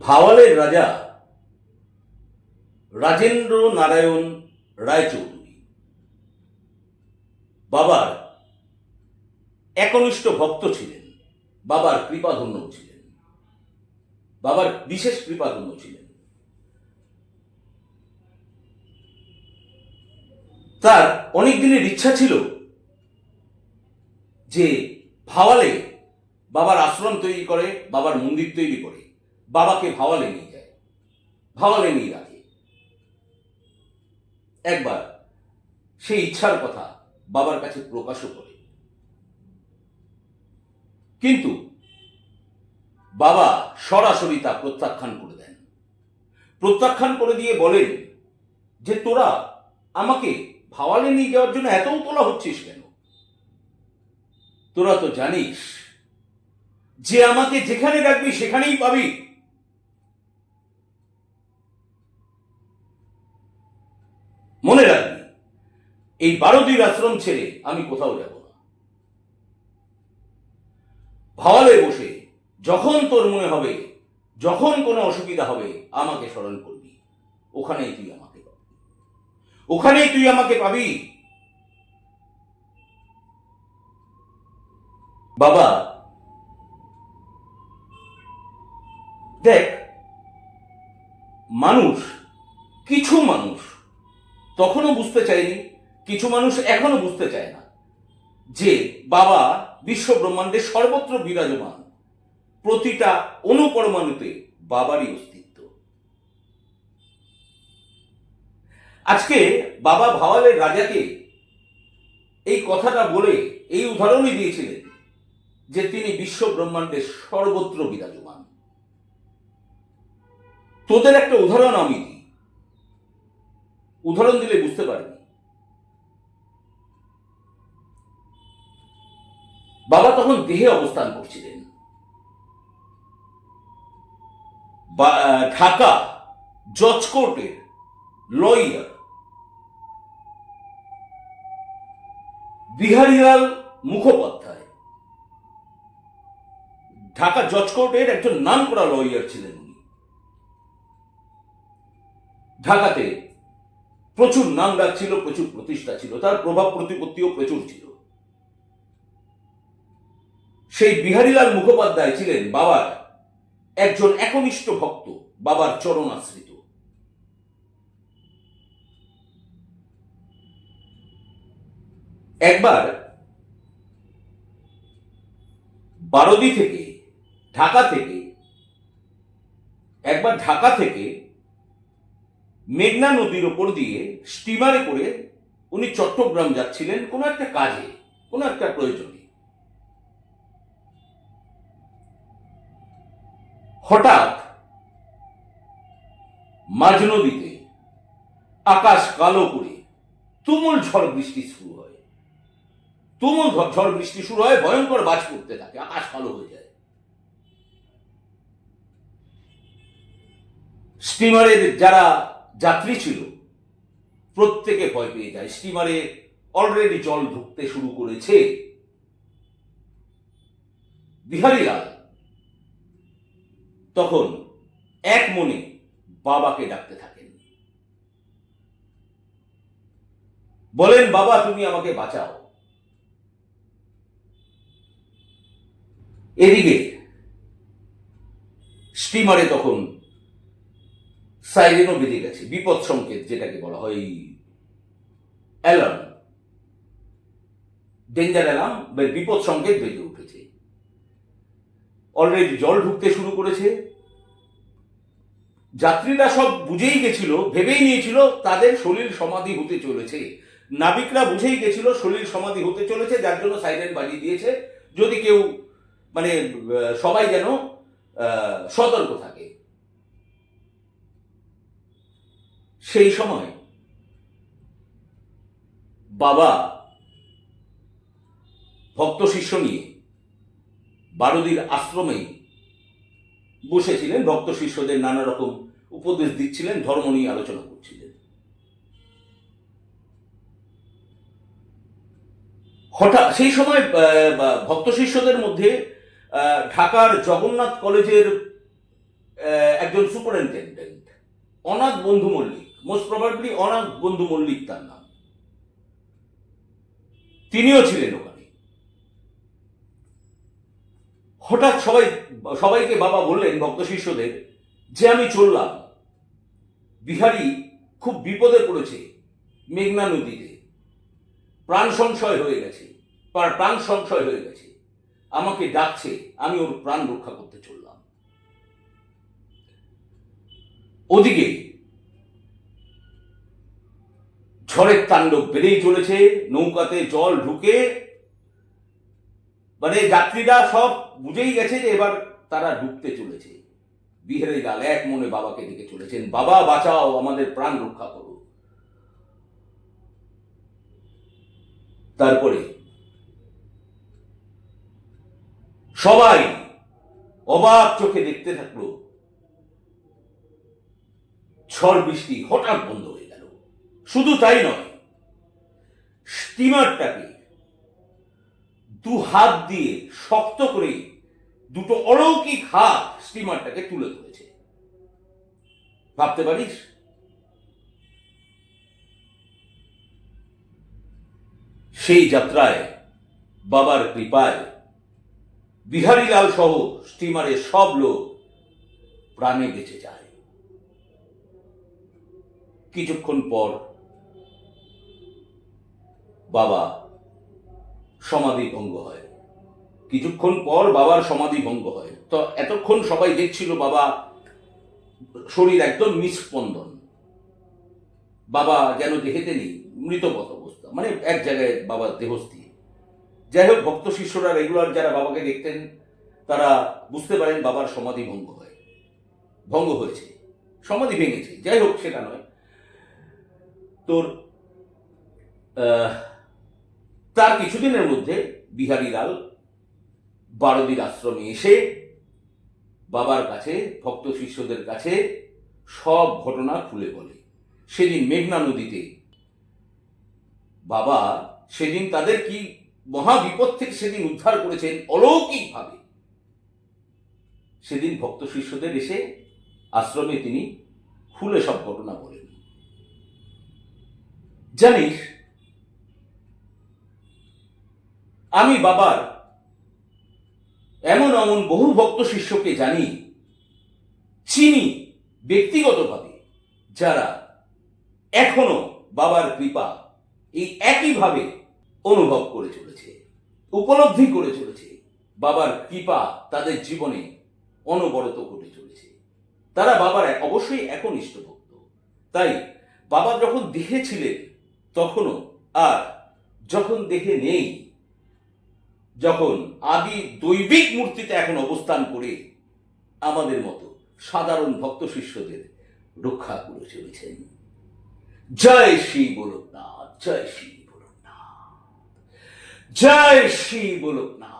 ভাওয়ালের রাজা রাজেন্দ্র নারায়ণ রায়চৌধুরী। বাবার একনিষ্ঠ ভক্ত ছিলেন, বাবার কৃপাধন্য ছিলেন, বাবার বিশেষ কৃপাধন্য ছিলেন। তার অনেক দিনের ইচ্ছা ছিল যে ভাওয়ালে বাবার আশ্রম তৈরি করে, বাবার মন্দির তৈরি করে। বাবাকে ভাওয়ালে নিয়ে যায়। ভাওয়ালে নিয়ে রাখে। একবার সেই ইচ্ছার কথা বাবার কাছে প্রকাশও করে। কিন্তু বাবা সরাসরি তা প্রত্যাখ্যান করে দেন। প্রত্যাখ্যান করে দিয়ে বলেন যে, তোরা আমাকে ভাওয়ালে নিয়ে যাওয়ার জন্য এত তোলা হচ্ছিস কেন? তোরা তো জানিস যে আমাকে যেখানে রাখবি সেখানেই পাবি মনে রাখবি এই বারোদির আশ্রম ছেড়ে আমি কোথাও যাব না। ভাওয়ালে বসে যখন তোর মনে হবে, যখন কোনো অসুবিধা হবে, আমাকে স্মরণ করবি। ওখানেই তুই আমাকে পাবি। ওখানেই তুই আমাকে পাবি। বাবা, দেখ, মানুষ, কিছু মানুষ তখনও বুঝতে চায়নি কিছু মানুষ এখনও বুঝতে চায় না যে বাবা বিশ্ব ব্রহ্মাণ্ডে সর্বত্র বিরাজমান। প্রতিটা অনুপরমাণুতে বাবারই অস্তিত্ব। আজকে বাবা ভাওয়ালের রাজাকে এই কথাটা বলে এই উদাহরণই দিয়েছিলেন যে তিনি বিশ্ব ব্রহ্মাণ্ডের সর্বত্র বিরাজমান। তোদের একটা উদাহরণ আমি উদাহরণ দিলে বুঝতে পারবি। বাবা তখন দেহে অবস্থান করছিলেন। ঢাকা জজ কোর্টের লয়ার বিহারীলাল মুখোপাধ্যায়। ঢাকা জজ কোর্টের একজন নাম করা লয়ার ছিলেন উনি। ঢাকাতে প্রচুর নাম ডাক ছিল, প্রচুর প্রতিষ্ঠা ছিল, তার প্রভাব প্রতিপত্তিও প্রচুর ছিল। সেই বিহারীলাল মুখোপাধ্যায় ছিলেন বাবার একজন একনিষ্ঠ ভক্ত, বাবার চরণাশ্রিত। একবার বারদি থেকে, ঢাকা থেকে, একবার ঢাকা থেকে মেঘনা নদীর ওপর দিয়ে স্টিমারে করে উনি চট্টগ্রাম যাচ্ছিলেন কোনো একটা কাজে, কোনো একটা প্রয়োজনে। হঠাৎ মাঝ নদীতে আকাশ কালো করে তুমুল ঝড় বৃষ্টি শুরু হয়। তুমুল ঝড় বৃষ্টি শুরু হয়, ভয়ঙ্কর বাজ পড়তে থাকে, আকাশ কালো হয়ে যায়। স্টিমারের যারা যাত্রী ছিল, প্রত্যেকে ভয় পেয়ে যায়। স্টিমারে অলরেডি জল ঢুকতে শুরু করেছে। বিহারীলাল তখন এক মনে বাবাকে ডাকতে থাকেন। বলেন, বাবা, তুমি আমাকে বাঁচাও। এদিকে স্টিমারে তখন সাইরেনও বেঁধে গেছে, বিপদ সংকেত যেটাকে বলা হয় অ্যালার্ম। ডেঞ্জার অ্যালার্ম বিপদ সংকেত বেজে উঠেছে। অলরেডি জল ঢুকতে শুরু করেছে। যাত্রীরা সব বুঝেই গেছিল, ভেবেই নিয়েছিল তাদের শরীর সমাধি হতে চলেছে। নাবিকরা বুঝেই গেছিল শরীর সমাধি হতে চলেছে, যার জন্য সাইরেন বাজিয়ে দিয়েছে। যদি কেউ মানে সবাই যেন সতর্ক থাকে। সেই সময় বাবা, ভক্ত শিষ্য নিয়ে বারুদির আশ্রমে বসেছিলেন ভক্ত শিষ্যদের নানা রকম উপদেশ দিচ্ছিলেন, ধর্ম নিয়ে আলোচনা করছিলেন। হঠাৎ সেই সময় ভক্ত শিষ্যদের মধ্যে ঢাকার জগন্নাথ কলেজের একজন সুপারিনটেন্ডেন্ট, অনাথ বন্ধু মল্লিক মোস্ট প্রবাবলি অনাথ বন্ধু মল্লিক তার নাম। তিনিও ছিলেন ওখানে। হঠাৎ সবাই, সবাইকে বাবা বললেন, ভক্ত শিষ্যদের, যে আমি চললাম বিহারি খুব বিপদে পড়েছে মেঘনা নদীতে। প্রাণ সংশয় হয়ে গেছে প্রা- প্রাণ সংশয় হয়ে গেছে। আমাকে ডাকছে, আমি ওর প্রাণ রক্ষা করতে চললাম। ওদিকে ঝড়ের তাণ্ডব বেড়েই চলেছে, নৌকাতে জল ঢুকে মানে যাত্রীরা সব বুঝেই গেছে যে এবার তারা ডুবতে চলেছে। বিহারে লাল এক মনে বাবাকে ডেকে চলেছেন। বাবা, বাঁচাও, আমাদের প্রাণ রক্ষা করো। তারপরে সবাই অবাক চোখে দেখতে থাকল। ঝড় বৃষ্টি হঠাৎ বন্ধ হয়ে গেল। শুধু তাই নয় স্টিমারটাকে দু হাত দিয়ে শক্ত করে দুটো অলৌকিক হাত স্টিমারটাকে তুলে ধরেছে। ভাবতে পারিস? সেই যাত্রায়, বাবার কৃপায়, বিহারীলাল সহ স্টিমারের সব লোক প্রাণে বেঁচে যায়। কিছুক্ষণ পর, বাবা সমাধি ভঙ্গ হয়। কিছুক্ষণ পর বাবার সমাধি ভঙ্গ হয়। তো এতক্ষণ সবাই দেখছিল বাবা শরীর একদম নিস্পন্দন বাবা যেন দেহেতে নেই মৃতপথ অবস্থা মানে এক জায়গায় বাবার দেহস্থির যাই হোক, ভক্ত শিষ্যরা রেগুলার যারা বাবাকে দেখতেন, তারা বুঝতে পারেন বাবার সমাধি ভঙ্গ হয়। ভঙ্গ হয়েছে, সমাধি ভেঙেছে, যাই হোক সেটা নয়। তোর তার কিছুদিনের মধ্যে বিহারীলাল বারদির আশ্রমে এসে বাবার কাছে, ভক্ত শিষ্যদের কাছে সব ঘটনা খুলে বলে। সেদিন মেঘনা নদীতে বাবা সেদিন তাদের কি মহা বিপদ থেকে সেদিন উদ্ধার করেছেন অলৌকিকভাবে? সেদিন ভক্ত শিষ্যদের এসে আশ্রমে তিনি খুলে সব ঘটনা বলেন। জানিস, আমি বাবার এমন এমন বহু ভক্ত শিষ্যকে জানি, চিনি ব্যক্তিগতভাবে যারা এখনও বাবার কৃপা এই একইভাবে অনুভব করে চলেছে, উপলব্ধি করে চলেছে, বাবার কৃপা তাদের জীবনে অনবরত ঘটে চলেছে। তারা বাবার অবশ্যই একনিষ্ঠ ভক্ত। তাই বাবা যখন দেহে ছিলেন, তখনও আর যখন দেহে নেই যখন আদি দৈবিক মূর্তিতে এখন অবস্থান করে আমাদের মতো সাধারণ ভক্ত শিষ্যদের রক্ষা করে চলেছেন। জয় শ্রী বলুক না জয় শ্রী বলুক না জয় শ্রী বলুকনাথ।